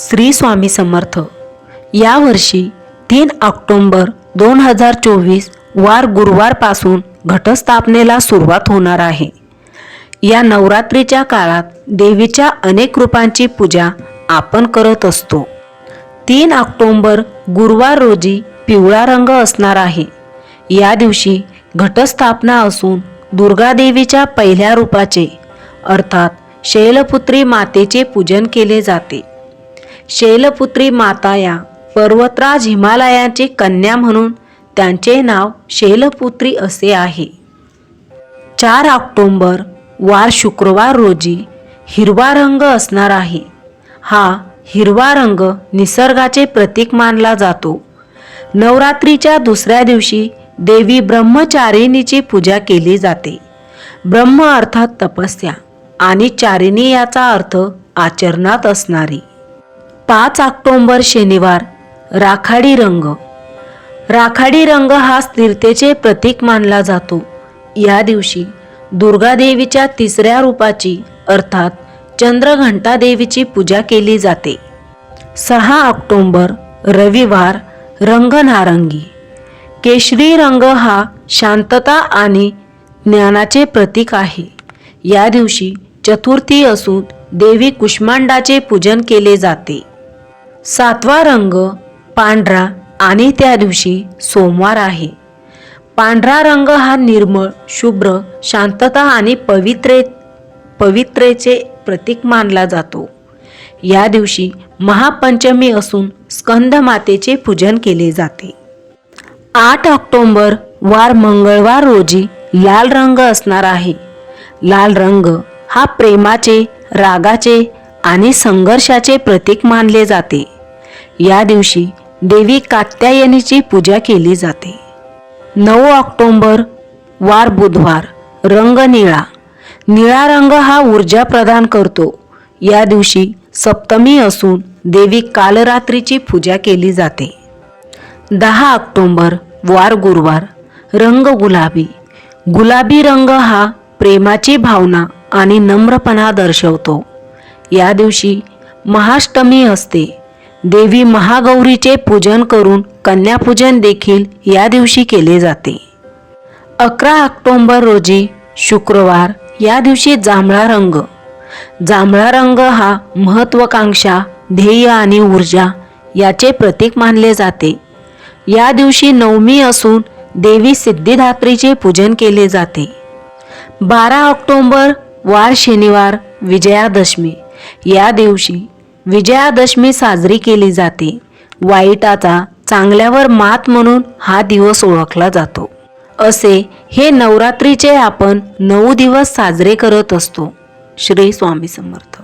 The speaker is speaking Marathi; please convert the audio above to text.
श्री स्वामी समर्थ. यावर्षी तीन ऑक्टोंबर दोन हजार चोवीस वार गुरुवारपासून घटस्थापनेला सुरुवात होणार आहे. या नवरात्रीच्या काळात देवीच्या अनेक रूपांची पूजा आपण करत असतो. तीन ऑक्टोंबर गुरुवार रोजी पिवळा रंग असणार आहे. या दिवशी घटस्थापना असून दुर्गादेवीच्या पहिल्या रूपाचे अर्थात शैलपुत्री मातेचे पूजन केले जाते. शैलपुत्री माता या पर्वतराज हिमालयाची कन्या म्हणून त्यांचे नाव शैलपुत्री असे आहे. चार ऑक्टोंबर वार शुक्रवार रोजी हिरवा रंग असणार आहे. हा हिरवा रंग निसर्गाचे प्रतीक मानला जातो. नवरात्रीच्या दुसऱ्या दिवशी देवी ब्रह्मचारिणीची पूजा केली जाते. ब्रह्म अर्थात तपस्या आणि चारिणी याचा अर्थ आचरणात असणारी. पाच ऑक्टोंबर शनिवार राखाडी रंग. राखाडी रंग हा स्थिरतेचे प्रतीक मानला जातो. या दिवशी दुर्गादेवीच्या तिसऱ्या रूपाची अर्थात चंद्रघंटा देवीची पूजा केली जाते. सहा ऑक्टोंबर रविवार रंग नारंगी केशरी रंग हा शांतता आणि ज्ञानाचे प्रतीक आहे. या दिवशी चतुर्थी असून देवी कुष्मांडाचे पूजन केले जाते. सातवा रंग पांढरा आणि त्या दिवशी सोमवार आहे. पांढरा रंग हा निर्मळ शुभ्र शांतता आणि पवित्रे पवित्रेचे प्रतीक मानला जातो. या दिवशी महापंचमी असून स्कंद मातेचे पूजन केले जाते. आठ ऑक्टोंबर वार मंगळवार रोजी लाल रंग असणार आहे. लाल रंग हा प्रेमाचे रागाचे आणि संघर्षाचे प्रतीक मानले जाते. या दिवशी देवी कात्यायनीची पूजा केली जाते. नऊ ऑक्टोंबर वार बुधवार रंग निळा. निळा रंग हा ऊर्जा प्रदान करतो. या दिवशी सप्तमी असून देवी कालरात्रीची पूजा केली जाते. दहा ऑक्टोंबर वार गुरुवार रंग गुलाबी. गुलाबी रंग हा प्रेमाची भावना आणि नम्रपणा दर्शवतो. या दिवशी महाष्टमी असते. देवी महागौरीचे पूजन करून कन्यापूजन देखील या दिवशी केले जाते. अकरा ऑक्टोंबर रोजी शुक्रवार या दिवशी जांभळा रंग. जांभळा रंग हा महत्वाकांक्षा ध्येय आणि ऊर्जा याचे प्रतीक मानले जाते. या दिवशी नवमी असून देवी सिद्धिदात्रीचे पूजन केले जाते. बारा ऑक्टोंबर वार शनिवार विजयादशमी. या दिवशी विजयादशमी साजरी केली जाते. वाईटाचा चांगल्यावर मात म्हणून हा दिवस ओळखला जातो. असे हे नवरात्रीचे आपण नऊ दिवस साजरे करत असतो. श्री स्वामी समर्थ.